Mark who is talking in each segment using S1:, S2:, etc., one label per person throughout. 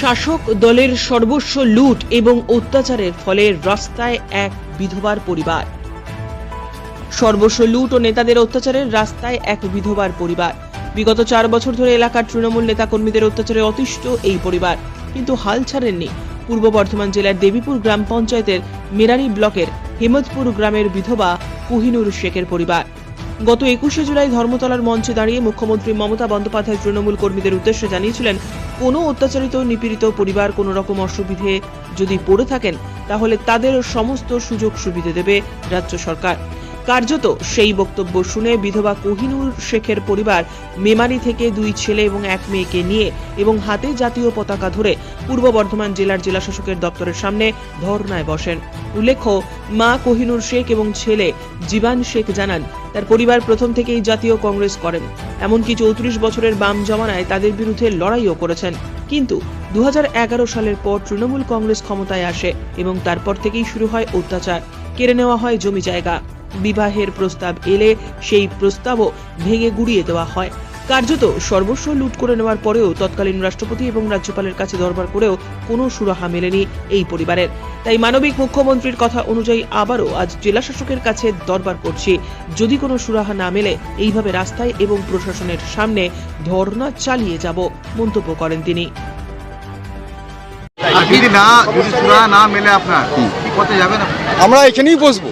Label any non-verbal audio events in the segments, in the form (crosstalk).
S1: শাসক দলের সর্বস্ব লুট এবং অত্যাচারের ফলে রাস্তায় এক বিধবার পরিবার। সর্বস্ব লুট ও নেতাদের অত্যাচারের রাস্তায় এক বিধবার পরিবার। বিগত চার বছর ধরে এলাকার তৃণমূল নেতাকর্মীদের অত্যাচারে অতিষ্ঠ এই পরিবার। কিন্তু হাল ছাড়েননি। পূর্ব বর্ধমান জেলার দেবীপুর গ্রাম পঞ্চায়েতের মেরারি ব্লকের হেমতপুর গ্রামের বিধবা কুহিনুর শেখের পরিবার। গত একুশে জুলাই ধর্মতলার মঞ্চে দাঁড়িয়ে মুখ্যমন্ত্রী মমতা বন্দ্যোপাধ্যায় তৃণমূল কর্মীদের উদ্দেশ্যে জানিয়েছিলেন কোনো অত্যাচারিত, নিপীড়িত পরিবার কোনো রকম অসুবিধে যদি পড়ে থাকেন, তাহলে তাদের সমস্ত সুযোগ সুবিধে দেবে রাজ্য সরকার। কার্যত সেই বক্তব্য শুনে বিধবা কোহিনুর শেখের পরিবার মেমারি থেকে দুই ছেলে এবং এক মেয়েকে নিয়ে এবং হাতে জাতীয় পতাকা ধরে পূর্ব বর্ধমান জেলার জেলাশাসকের দপ্তরের সামনে ধর্নায় বসেন। উল্লেখ্য, মা কোহিনুর শেখ এবং ছেলে জীবান শেখ জানান, তার পরিবার প্রথম থেকেই জাতীয় কংগ্রেস করেন। এমনকি চৌত্রিশ বছরের বাম জমানায় তাদের বিরুদ্ধে লড়াইও করেছেন। কিন্তু দু হাজার এগারো সালের পর তৃণমূল কংগ্রেস ক্ষমতায় আসে এবং তারপর থেকেই শুরু হয় অত্যাচার। কেড়ে নেওয়া হয় জমি জায়গা। বিবাহের প্রস্তাব এলে সেই প্রস্তাবও ভেঙে গুড়িয়ে দেওয়া হয়। কার্যত সর্বস্ব লুট করে নেওয়ার পরেও তৎকালীন রাষ্ট্রপতি এবং রাজ্যপালের কাছে দরবার করেও কোনো সুরাহা মেলেনি এই পরিবারের। তাই মানবিক মুখ্যমন্ত্রীর কথা অনুযায়ী আবারও আজ জেলা শাসকের কাছে দরবার করছি। যদি কোনো সুরাহা না মেলে এইভাবে রাস্তায় এবং প্রশাসনের সামনে ধর্ণা চালিয়ে যাব মন্তব্য করেন তিনি।
S2: না যদি চূড়া না মেলে আপনার?
S3: আমরা এখানেই বসবো।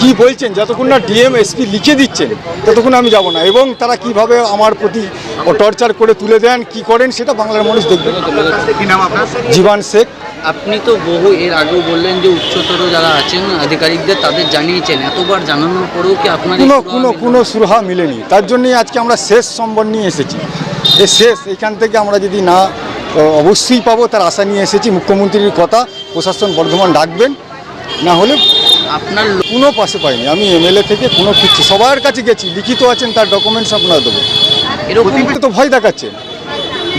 S3: কি বলছেন? যতক্ষণ না ডিএম এসপি লিখে দিচ্ছেন ততক্ষণ আমি যাব না। এবং তারা কীভাবে আমার প্রতি টর্চার করে তুলে দেন কি করেন সেটা বাংলার মানুষ দেখবে।
S2: কি নাম আপনার?
S3: জীবান শেখ।
S4: আপনি তো বহু এর আগেও বললেন যে উচ্চতর যারা আছেন আধিকারিকদের তাদের জানিয়েছেন। এতবার জানানোর পরেও কি আপনার
S3: কোনো কোনো কোনো সুরাহা মিলেনি। তার জন্যই আজকে আমরা শেষ সম্বর নিয়ে এসেছি। এ শেষ এখান থেকে আমরা যদি না অবশ্যই পাবো তার আশা নিয়ে এসেছি। মুখ্যমন্ত্রীর কথা প্রশাসন বর্ধমান ডাকবেন। না হলে
S4: আপনার
S3: কোনো পাশে পাইনি। আমি এমএলএ থেকে কোনো কিছু সবার কাছে গেছি লিখিত আছেন তার ডকুমেন্টস আপনারা দেবো
S4: এরকম
S3: তো ভয় দেখাচ্ছেন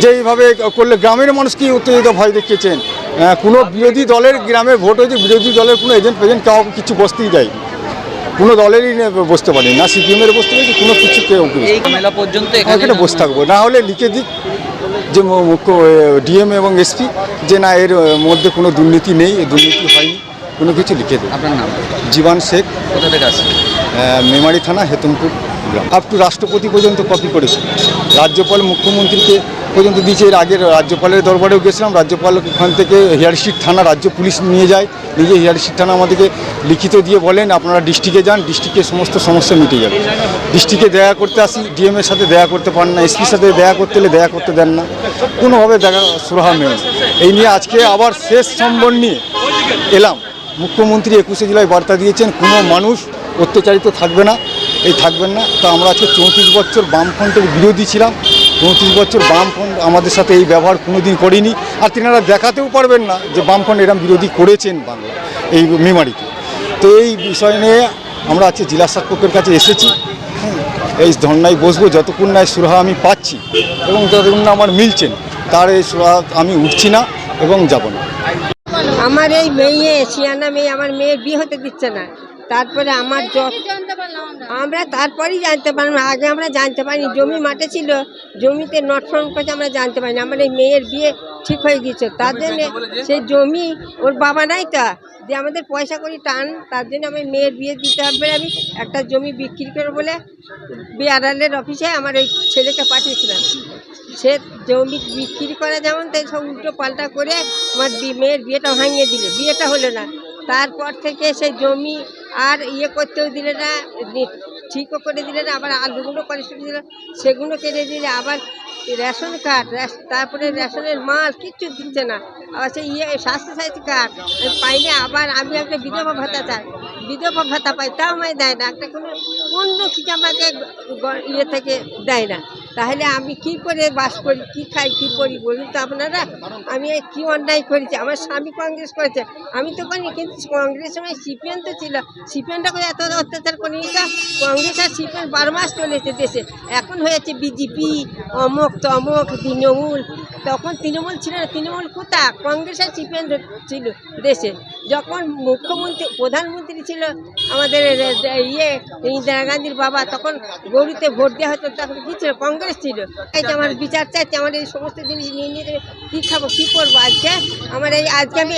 S3: যে এইভাবে করলে গ্রামের মানুষ কি উত্তেজিত ভয় দেখিয়েছেন? কোনো বিরোধী দলের গ্রামে ভোট হয়েছে বিরোধী দলের কোনো এজেন্ট ফেজেন্ট কাউকে কিছু বসতেই দেয় কোনো দলেরই নে- বসতে পারেনি। না সিপিএমের বসতে পেরেছি কোনো কিছু কেউ
S4: মেলা পর্যন্ত এখানে
S3: বসে থাকব। না হলে লিখে দিক যে মুখ্য ডিএম এবং এসপি যে না এর মধ্যে কোনো দুর্নীতি নেই দুর্নীতি হয়নি। কোনো কিছু লিখে দেয়
S4: আপনার নাম?
S3: জীবান শেখ
S4: কোথা থেকে আসছেন?
S3: আহ, মেমারি থানা হেতমপুর গ্রাম। আপ টু রাষ্ট্রপতি পর্যন্ত কপি করেছে। রাজ্যপাল মুখ্যমন্ত্রীকে পর্যন্ত দিয়েছে। এর আগের রাজ্যপালের দরবারেও গেছিলাম। রাজ্যপাল ওখান থেকে হেয়ারশিট থানা রাজ্য পুলিশ নিয়ে যায়। নিজে হেয়ারশিট থানা আমাদেরকে লিখিত দিয়ে বলেন আপনারা ডিস্ট্রিক্টে যান ডিস্ট্রিক্টের সমস্ত সমস্যা মিটে যাবে। ডিস্ট্রিক্টে দেখা করতে আসি ডিএম এর সাথে দেখা করতে পারেন না এসপির সাথে দেখা করতে হলে দেখা করতে দেন না। কোনোভাবে দেখা সুরাহা না। এই নিয়ে আজকে আবার শেষ সম্বর নিয়ে এলাম। মুখ্যমন্ত্রী একুশে জুলাই বার্তা দিয়েছেন, কোনো মানুষ অত্যাচারিত থাকবে না। এই থাকবেন না। তো আমরা আজকে চৌত্রিশ বছর বামফ্রন্টের বিরোধী ছিলাম। চৌত্রিশ বছর বামফ্রন্ট আমাদের সাথে এই ব্যবহার কোনোদিন করেনি। আর তিনারা দেখাতেও পারবেন না যে বামফ্রন্ট এরম বিরোধী করেছেন বাংলা এই মেমারিতে তো এই বিষয় নিয়ে আমরা আজকে জেলা শাসকের কাছে এসেছি। এই ধর্নায় বসবো, যতক্ষণ না সুরাহা আমি পাচ্ছি এবং যতক্ষণ না আমার মিলছেন তার এই সুরাহা আমি উঠছি না এবং যাব না।
S5: আমার এই মেয়ে সিয়ানা মেয়ে আমার মেয়ের বিয়ে হতে দিচ্ছে না। তারপরে আমার যত আমরা? তারপরেই জানতে পারলাম। আগে আমরা জানতে পারিনি। জমি মাঠে ছিল। জমিতে নট ফর্ম করছে আমরা জানতে পারিনি। আমার এই মেয়ের বিয়ে ঠিক হয়ে গিয়েছে। তার জন্যে সেই জমি ওর বাবা নাই তা যে আমাদের পয়সা করি টান। তার জন্য আমার মেয়ের বিয়ে দিতে হবে আমি একটা জমি বিক্রি করে বলে বিআরএলের অফিসে আমার ওই ছেলেকে পাঠিয়েছিলাম। সে জমি বিক্রি করা যেমন তাই সব উল্টো পাল্টা করে আমার মেয়ের বিয়েটা ভাঙিয়ে দিলে। বিয়েটা হলো না। তারপর থেকে সেই জমি আর ইয়ে করতেও দিলে না ঠিকও করে দিলে না, আবার আলুগুলো করে দিল, সেগুলো কেটে দিলে আবার রেশন কার্ড তারপরে রেশনের মাল কিচ্ছু দিচ্ছে না। আবার সেই ইয়ে স্বাস্থ্যসাথী কার্ড পাইলে আবার আমি একটা বিধবা ভাতা চাই। বিধবা ভাতা পাই, তাও আমায় দেয় না। একটা কোনো কোনো কিছু আমাকে ইয়ে থেকে দেয় না। তাহলে আমি কি করে বাস করি, কি খাই, কি করি বলুন তো আপনারা? আমি কি অন্যায় করেছি? আমার স্বামী কংগ্রেস করেছে। আমি তো করিনি, কিন্তু কংগ্রেস সময় সিপিএম তো ছিল। সিপিএমটা করে এত অত্যাচার করিনি তো? কংগ্রেস আর সিপিএম বারো মাস চলেছে দেশে। এখন হয়েছে বিজেপি, অমক, তমক, তৃণমূল। তখন তৃণমূল ছিল না, তৃণমূল কোথা কংগ্রেসের সিপিএম ছিল দেশে। যখন মুখ্যমন্ত্রী প্রধানমন্ত্রী ছিল আমাদের ইয়ে ইন্দিরা গান্ধীর বাবা তখন গৌরীতে ভোট দেওয়া হতো তখন কি ছিল? কংগ্রেস ছিল। এই যে আমার বিচার চাইছে আমার এই সমস্ত জিনিস নিয়ে নিয়ে কী খাব কী করব আজকে? আমার এই আজকে আমি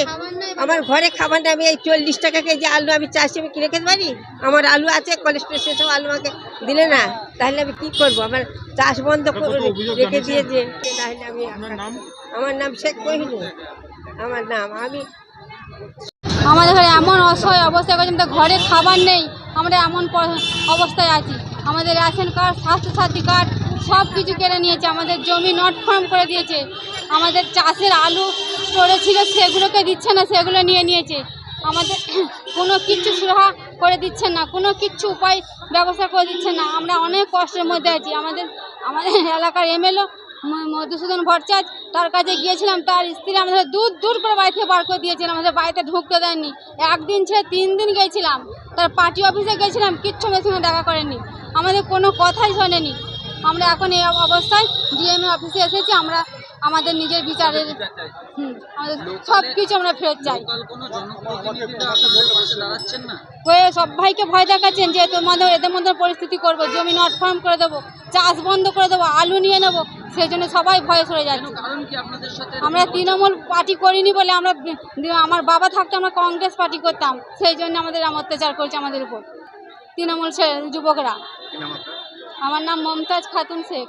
S5: আমার ঘরে খাবারটা আমি এই চল্লিশ টাকা কেজি আলু আমি চাষি আমি কিনে খেতে পারি? আমার আলু আছে কোলেস্ট্রল সেসব আলু আমাকে দিলে না। তাহলে আমি কি করব? আমার চাষ বন্ধ করে রেখে দিয়েছে। তাহলে আমি আমার নাম শেখ কহিনুর আমার নাম আমি
S6: আমাদের ঘরে এমন অসহায় অবস্থা করেছে, আমাদের ঘরে খাবার নেই, আমরা এমন অবস্থায় আছি। আমাদের রেশন কার্ড স্বাস্থ্যসাথী কার্ড সব কিছু কেড়ে নিয়েছে, আমাদের জমি নট ফার্ম করে দিয়েছে। আমাদের চাষের আলু স্টোরে ছিল, সেগুলোকে দিচ্ছে না, সেগুলো নিয়ে নিয়েছে। আমাদের (clears throat) কোনো কিচ্ছু সুরাহা করে দিচ্ছেন না, কোনো কিচ্ছু উপায় ব্যবস্থা করে দিচ্ছেন না। আমরা অনেক কষ্টের মধ্যে আছি। আমাদের আমাদের এলাকার এমএলও মধুসূদন ভট্টাচার্য, তার কাছে গিয়েছিলাম, তার স্ত্রী আমাদের দূর দূর করে বাড়ি থেকে বার করে দিয়েছিলাম আমাদের বাড়িতে ঢুকতে দেননি একদিন ছেড়ে তিন দিন গেছিলাম, তার পার্টি অফিসে গেছিলাম, কিচ্ছু মেয়ের সঙ্গে দেখা করেনি, আমাদের কোনো কথাই শোনেনি। আমরা এখন এই অবস্থায় ডিএমএ অফিসে এসেছি, আমরা আমাদের নিজের বিচারের হুম, সব কিছু আমরা ফেরত চাই। হয়ে সবাইকে ভয় দেখাচ্ছেন যে তোমাদের এদের মধ্যে পরিস্থিতি করব জমি নট ফার্ম করে দেবো চাষ বন্ধ করে দেবো আলু নিয়ে নেব সেই জন্য সবাই ভয়ে সরে যাচ্ছে। আমরা তৃণমূল পার্টি করিনি বলে আমরা আমার বাবা থাকতে আমরা কংগ্রেস পার্টি করতাম সেই জন্য আমাদের অত্যাচার করছে আমাদের উপর। তৃণমূল যুবকরা। আমার নাম মমতাজ খাতুন শেখ।